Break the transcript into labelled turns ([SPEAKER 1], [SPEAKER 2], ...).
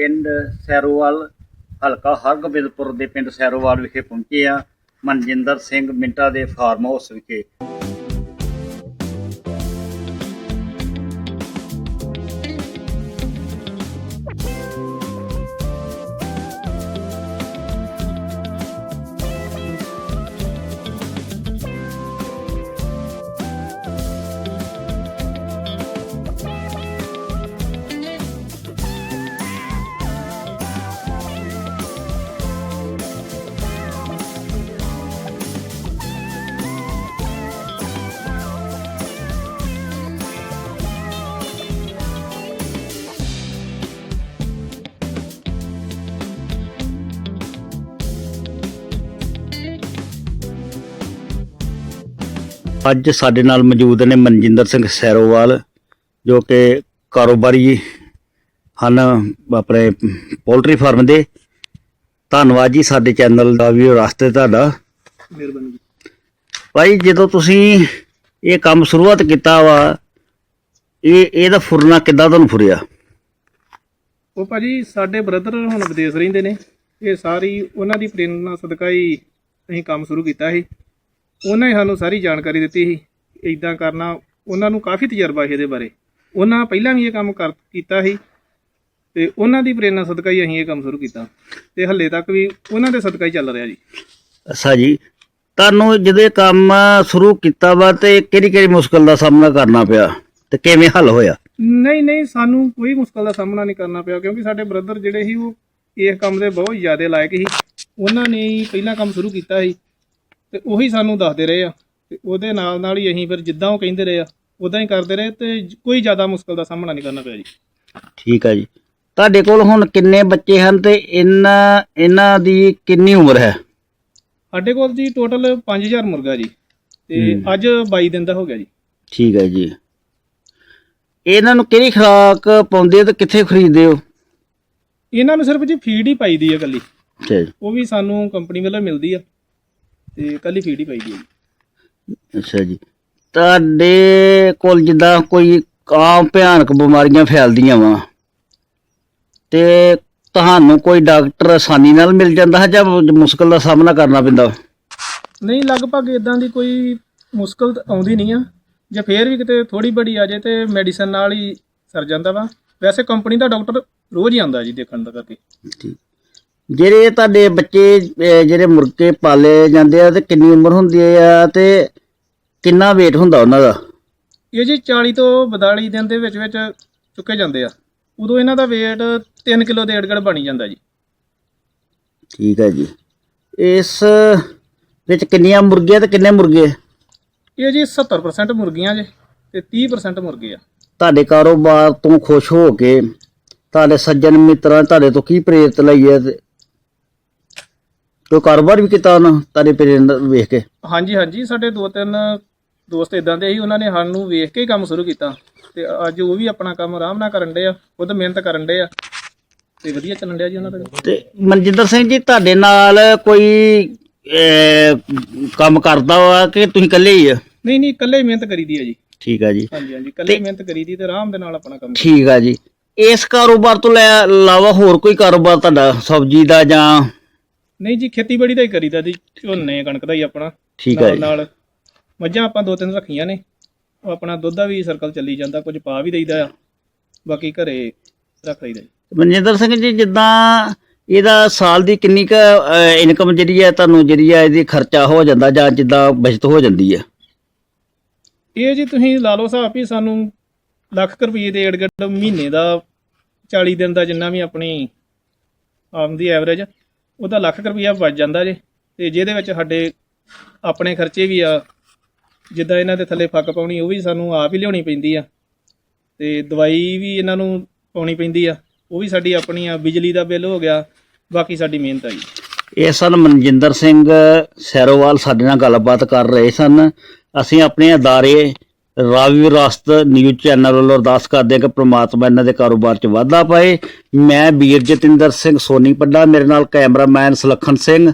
[SPEAKER 1] ਪਿੰਡ ਸੈਰੋਵਾਲ, ਹਲਕਾ ਹਰਗੋਬਿੰਦਪੁਰ ਦੇ ਪਿੰਡ ਸੈਰੋਵਾਲ ਵਿਖੇ ਪਹੁੰਚੇ ਆ ਮਨਜਿੰਦਰ ਸਿੰਘ ਮਿੰਟਾ ਦੇ ਫਾਰਮ ਹਾਊਸ ਵਿਖੇ। ਅੱਜ ਸਾਡੇ ਨਾਲ ਮੌਜੂਦ ਨੇ ਮਨਜਿੰਦਰ ਸਿੰਘ ਸੈਰੋਵਾਲ ਜੋ ਕਿ ਕਾਰੋਬਾਰੀ ਹਨ ਆਪਣੇ ਪੋਲਟਰੀ ਫਾਰਮ ਦੇ। ਧੰਨਵਾਦ ਜੀ ਸਾਡੇ ਚੈਨਲ ਦਾ ਵੀ ਰਸਤੇ ਤੁਹਾਡਾ।
[SPEAKER 2] ਮਿਹਰਬਾਨੀ
[SPEAKER 1] ਭਾਈ ਜਦੋਂ ਤੁਸੀਂ ਇਹ ਕੰਮ ਸ਼ੁਰੂਆਤ ਕੀਤਾ ਵਾ ਇਹ ਇਹਦਾ ਫੁਰਨਾ ਕਿੱਦਾਂ ਤੁਹਾਨੂੰ ਫੁਰਿਆ?
[SPEAKER 2] ਉਹ ਭਾਜੀ ਸਾਡੇ ਬ੍ਰਦਰ ਹੁਣ ਵਿਦੇਸ਼ ਰਹਿੰਦੇ ਨੇ। ਇਹ ਸਾਰੀ ਉਹਨਾਂ ਦੀ ਪ੍ਰੇਰਣਾ ਸਦਕਾ ਹੀ ਅਸੀਂ ਕੰਮ ਸ਼ੁਰੂ ਕੀਤਾ ਸੀ। ਉਹਨਾਂ ਹੀ ਸਾਨੂੰ ਸਾਰੀ ਜਾਣਕਾਰੀ ਦਿੱਤੀ ਸੀ ਇਦਾਂ ਕਰਨਾ ਉਹਨਾਂ ਨੂੰ ਕਾਫੀ ਤਜਰਬਾ ਸੀ ਇਹਦੇ ਬਾਰੇ। ਉਹਨਾਂ ਪਹਿਲਾਂ ਵੀ ਇਹ ਕੰਮ ਕਰ ਕੀਤਾ ਸੀ ਤੇ ਉਹਨਾਂ ਦੀ ਪ੍ਰੇਰਣਾ ਸਦਕਾ ਹੀ ਅਸੀਂ ਇਹ ਕੰਮ ਸ਼ੁਰੂ ਕੀਤਾ। ਤੇ ਹੱਲੇ ਤੱਕ ਵੀ ਉਹਨਾਂ ਦੇ ਸਦਕਾ ਹੀ ਚੱਲ ਰਿਹਾ ਜੀ।
[SPEAKER 1] ਅੱਛਾ ਜੀ ਤੁਹਾਨੂੰ ਜਦੋਂ ਇਹ ਕੰਮ ਸ਼ੁਰੂ ਕੀਤਾ ਵਾ ਤੇ ਕਿਹੜੀ ਕਿਹੜੀ ਮੁਸ਼ਕਲ ਦਾ ਸਾਹਮਣਾ ਕਰਨਾ ਪਿਆ ਤੇ ਕਿਵੇਂ ਹੱਲ ਹੋਇਆ?
[SPEAKER 2] ਨਹੀਂ ਨਹੀਂ ਸਾਨੂੰ ਕੋਈ ਮੁਸ਼ਕਲ ਦਾ ਸਾਹਮਣਾ ਨਹੀਂ ਕਰਨਾ ਪਿਆ ਕਿਉਂਕਿ ਸਾਡੇ ਬ੍ਰਦਰ ਜਿਹੜੇ ਸੀ ਉਹ ਇਸ ਕੰਮ ਦੇ ਬਹੁਤ ਜ਼ਿਆਦਾ ਲਾਇਕ ਸੀ। ਉਹਨਾਂ ਨੇ ਹੀ ਪਹਿਲਾਂ ਕੰਮ ਸ਼ੁਰੂ ਕੀਤਾ ਸੀ। ਤੇ ਉਹੀ ਸਾਨੂੰ ਦੱਸਦੇ ਰਹੇ ਆ। ਤੇ ਉਹਦੇ ਨਾਲ ਨਾਲ ਹੀ ਅਸੀਂ ਫਿਰ ਜਿੱਦਾਂ ਉਹ ਕਹਿੰਦੇ ਰਹੇ ਆ ਉਦਾਂ ਹੀ ਕਰਦੇ ਰਹੇ ਤੇ ਕੋਈ ਜ਼ਿਆਦਾ ਮੁਸ਼ਕਲ ਦਾ ਸਾਹਮਣਾ ਨਹੀਂ ਕਰਨਾ ਪਿਆ ਜੀ।
[SPEAKER 1] ਠੀਕ ਹੈ ਜੀ। ਤੁਹਾਡੇ ਕੋਲ ਹੁਣ ਕਿੰਨੇ ਬੱਚੇ ਹਨ ਤੇ ਇਹਨਾਂ ਇਹਨਾਂ ਦੀ ਕਿੰਨੀ ਉਮਰ ਹੈ?
[SPEAKER 2] ਸਾਡੇ ਕੋਲ ਜੀ ਟੋਟਲ 5000 ਮੁਰਗਾ ਜੀ। ਤੇ
[SPEAKER 1] ਹੂੰ।
[SPEAKER 2] ਅੱਜ 22 ਦਿਨ ਦਾ ਹੋ ਗਿਆ ਜੀ।
[SPEAKER 1] ਠੀਕ ਹੈ ਜੀ। ਇਹਨਾਂ ਨੂੰ ਕਿਹੜੀ ਖੁਰਾਕ ਪਾਉਂਦੇ ਹੋ ਤੇ ਕਿੱਥੇ ਖਰੀਦਦੇ ਹੋ?
[SPEAKER 2] ਇਹਨਾਂ ਨੂੰ ਸਿਰਫ ਜੀ ਫੀਡ ਹੀ ਪਾਈਦੀ ਆ ਇਕੱਲੀ।
[SPEAKER 1] ਅੱਛਾ ਜੀ।
[SPEAKER 2] ਉਹ ਵੀ ਸਾਨੂੰ ਕੰਪਨੀ ਵੱਲੋਂ ਮਿਲਦੀ ਆ। ਤੇ ਇਕੱਲੀ ਫੀਡ ਹੀ ਪਾਈਦੀ ਜੀ।
[SPEAKER 1] ਅੱਛਾ ਜੀ। ਤੁਹਾਡੇ ਕੋਲ ਜਿੱਦਾਂ ਕੋਈ ਆਮ ਭਿਆਨਕ ਬਿਮਾਰੀਆਂ ਫੈਲਦੀਆਂ ਵਾ ਤੇ ਤੁਹਾਨੂੰ ਕੋਈ ਡਾਕਟਰ ਆਸਾਨੀ ਨਾਲ ਮਿਲ ਜਾਂਦਾ ਹੈ ਜਾਂ ਮੁਸ਼ਕਲ ਦਾ ਸਾਹਮਣਾ ਕਰਨਾ ਪੈਂਦਾ?
[SPEAKER 2] ਨਹੀਂ ਲਗਭਗ ਇਦਾਂ ਦੀ ਕੋਈ ਮੁਸ਼ਕਲ ਤਾਂ ਆਉਂਦੀ ਨਹੀਂ ਆ। ਜੇ ਫੇਰ ਵੀ ਕਿਤੇ ਥੋੜੀ ਬੜੀ ਆ ਜੇ ਤੇ ਮੈਡੀਸਨ ਨਾਲ ਹੀ ਸਰ ਜਾਂਦਾ ਵਾ। ਵੈਸੇ ਕੰਪਨੀ ਦਾ ਡਾਕਟਰ ਰੋਜ਼ ਹੀ ਆਉਂਦਾ ਜੀ ਦੇਖਣ ਦਾ ਕਰਕੇ।
[SPEAKER 1] ਠੀਕ। ਜਿਹੜੇ ਤੁਹਾਡੇ ਬੱਚੇ ਅਹ ਜਿਹੜੇ ਮੁਰਗੇ ਪਾਲੇ ਜਾਂਦੇ ਆ ਤੇ ਕਿੰਨੀ ਉਮਰ ਹੁੰਦੀ ਆ ਤੇ ਕਿੰਨਾ weight ਹੁੰਦਾ ਉਹਨਾਂ ਦਾ?
[SPEAKER 2] ਇਹ ਜੀ 40 ਤੋਂ 42 ਦਿਨ ਦੇ ਵਿੱਚ ਵਿੱਚ ਚੁੱਕੇ ਜਾਂਦੇ ਆ। ਉਦੋਂ ਇਹਨਾਂ ਦਾ weight 3 ਕਿਲੋ ਦੇ ਏੜਗੜ ਬਣੀ ਜਾਂਦਾ ਜੀ।
[SPEAKER 1] ਠੀਕ ਹੈ ਜੀ। ਇਸ ਵਿੱਚ ਕਿੰਨੀਆਂ ਮੁਰਗੀਆਂ ਤੇ ਕਿੰਨੇ ਮੁਰਗੇ?
[SPEAKER 2] ਇਹ ਜੀ 70% ਮੁਰਗੀਆਂ ਜੇ ਤੇ 30% ਮੁਰਗੇ ਆ।
[SPEAKER 1] ਤੁਹਾਡੇ ਕਾਰੋਬਾਰ ਤੋਂ ਖੁਸ਼ ਹੋ ਕੇ ਤੁਹਾਡੇ ਸੱਜਣ ਮਿੱਤਰਾਂ ਤੁਹਾਡੇ ਤੋਂ ਕੀ ਪ੍ਰੇਰਿਤ ਲਈ ਹੈ ਤੇ ਕੋਈ ਕਾਰੋਬਾਰ ਵੀ ਕੀਤਾ ਉਹਨਾਂ ਤੁਹਾਡੇ ਪ੍ਰੇਰਨਾ ਵੇਖ ਕੇ।
[SPEAKER 2] ਹਾਂਜੀ ਹਾਂਜੀ ਸਾਡੇ ਦੋ ਤਿੰਨ ਦੋਸਤ ਇਦਾਂ ਦੇ ਸੀ ਉਹਨਾਂ ਨੇ ਸਾਨੂੰ ਵੇਖ ਕੇ ਹੀ ਕੰਮ ਸ਼ੁਰੂ ਕੀਤਾ। ਤੇ ਅੱਜ ਉਹ ਵੀ ਆਪਣਾ ਕੰਮ ਆਰਾਮ ਨਾਲ ਕਰਨ ਡੇ ਆ ਖੁਦ ਮਿਹਨਤ ਕਰਨ ਡੇ ਆ। ਤੇ ਵਧੀਆ ਚੱਲਣ ਡਿਆ ਜੀ ਉਹਨਾਂ ਦਾ
[SPEAKER 1] ਤੇ ਮਨਜਿੰਦਰ ਸਿੰਘ ਜੀ ਤੁਹਾਡੇ ਨਾਲ ਕੋਈ ਅਹ, ਕੰਮ ਕਰਦਾ ਵਾ ਕਿ ਤੁਸੀਂ ਇਕੱਲੇ ਹੀ ਆ?
[SPEAKER 2] ਨਹੀਂ ਨਹੀਂ ਇਕੱਲੇ ਮਿਹਨਤ ਕਰੀਦੀ ਹੈ ਜੀ।
[SPEAKER 1] ਠੀਕ ਹੈ ਜੀ।
[SPEAKER 2] ਹਾਂਜੀ ਹਾਂਜੀ ਇਕੱਲੇ ਮਿਹਨਤ ਕਰੀਦੀ ਤੇ ਆਰਾਮ ਦੇ ਨਾਲ ਆਪਣਾ ਕੰਮ
[SPEAKER 1] ਠੀਕ ਆ ਜੀ। ਇਸ ਕਾਰੋਬਾਰ ਤੋਂ ਲੈ- ਇਲਾਵਾ ਹੋਰ ਕੋਈ ਕਾਰੋਬਾਰ ਤੁਹਾਡਾ ਸਬਜ਼ੀ ਦਾ ਜਾਂ
[SPEAKER 2] ਨਹੀਂ ਜੀ ਖੇਤੀਬਾੜੀ ਦਾ ਹੀ ਕਰੀਦਾ ਜੀ ਝੋਨੇ ਕਣਕ ਦਾ ਹੀ ਆਪਣਾ।
[SPEAKER 1] ਠੀਕ ਹੈ
[SPEAKER 2] ਨਾਲ
[SPEAKER 1] ਜੀ।
[SPEAKER 2] ਨਾਲ ਮੱਝਾਂ ਆਪਾਂ ਦੋ ਤਿੰਨ ਰੱਖੀਆਂ ਨੇ। ਉਹ ਆਪਣਾ ਦੁੱਧ ਦਾ ਵੀ ਸਰਕਲ ਚੱਲੀ ਜਾਂਦਾ ਕੁਝ ਪਾ ਵੀ ਦੇਈਦਾ ਆ। ਬਾਕੀ ਘਰੇ ਰੱਖ ਲਈਦਾ ਜੀ।
[SPEAKER 1] ਮਨਜਿੰਦਰ ਸਿੰਘ ਜੀ ਜਿੱਦਾਂ ਇਹਦਾ ਸਾਲ ਦੀ ਕਿੰਨੀ ਕ ਇਨਕਮ ਜਿਹੜੀ ਹੈ ਤੁਹਾਨੂੰ ਜਿਹੜੀ ਹੈ ਇਹਦੀ ਖਰਚਾ ਹੋ ਜਾਂਦਾ ਜਾਂ ਜਿੱਦਾਂ ਬਚਤ ਹੋ ਜਾਂਦੀ ਹੈ
[SPEAKER 2] ਇਹ ਜੀ ਤੁਸੀਂ ਲਾ ਲਓ ਹਿਸਾਬ ਵੀ ਸਾਨੂੰ ਲੱਖ ਕੁ ਰੁਪਏ ਦੇ ਏੜਗੜ ਮਹੀਨੇ ਦਾ 40 ਦਿਨ ਦਾ ਜਿੰਨਾ ਵੀ ਆਪਣੀ ਆਮਦੀ ਐਵਰੇਜ ਉਹਦਾ ਲੱਖ ਰੁਪਈਆ ਬਚ ਜਾਂਦਾ ਜੇ। ਤੇ ਜਿਹਦੇ ਵਿੱਚ ਸਾਡੇ ਆਪਣੇ ਖਰਚੇ ਵੀ ਆ, ਜਿੱਦਾਂ ਇਹਨਾਂ ਦੇ ਥੱਲੇ ਫੱਕ ਪਾਉਣੀ, ਉਹ ਵੀ ਸਾਨੂੰ ਆਪ ਹੀ ਲਿਆਉਣੀ ਪੈਂਦੀ ਆ। ਤੇ ਦਵਾਈ ਵੀ ਇਹਨਾਂ ਨੂੰ ਪਾਉਣੀ ਪੈਂਦੀ ਆ। ਉਹ ਵੀ ਸਾਡੀ ਆਪਣੀ ਆ ਬਿਜਲੀ ਦਾ ਬਿੱਲ ਹੋ ਗਿਆ, ਬਾਕੀ ਸਾਡੀ ਮਿਹਨਤ ਆ ਜੀ।
[SPEAKER 1] ਇਹ ਸਨ ਮਨਜਿੰਦਰ ਸਿੰਘ ਸੈਰੋਵਾਲ, ਸਾਡੇ ਨਾਲ ਗੱਲਬਾਤ ਕਰ ਰਹੇ ਸਨ। ਅਸੀਂ ਆਪਣੇ ਅਦਾਰੇ ਰਾਵੀ ਵਿਰਾਸਤ ਨਿਊਜ਼ ਚੈਨਲ ਵੱਲੋਂ ਅਰਦਾਸ ਕਰਦੇ ਹਾਂ ਕਿ ਪ੍ਰਮਾਤਮਾ ਇਹਨਾਂ ਦੇ ਕਾਰੋਬਾਰ 'ਚ ਵਾਧਾ ਪਾਏ। ਮੈਂ ਵੀਰ ਜਤਿੰਦਰ ਸਿੰਘ ਸੋਨੀ ਪੱਡਾ ਮੇਰੇ ਨਾਲ ਕੈਮਰਾਮੈਨ ਸੁਲੱਖਣ ਸਿੰਘ।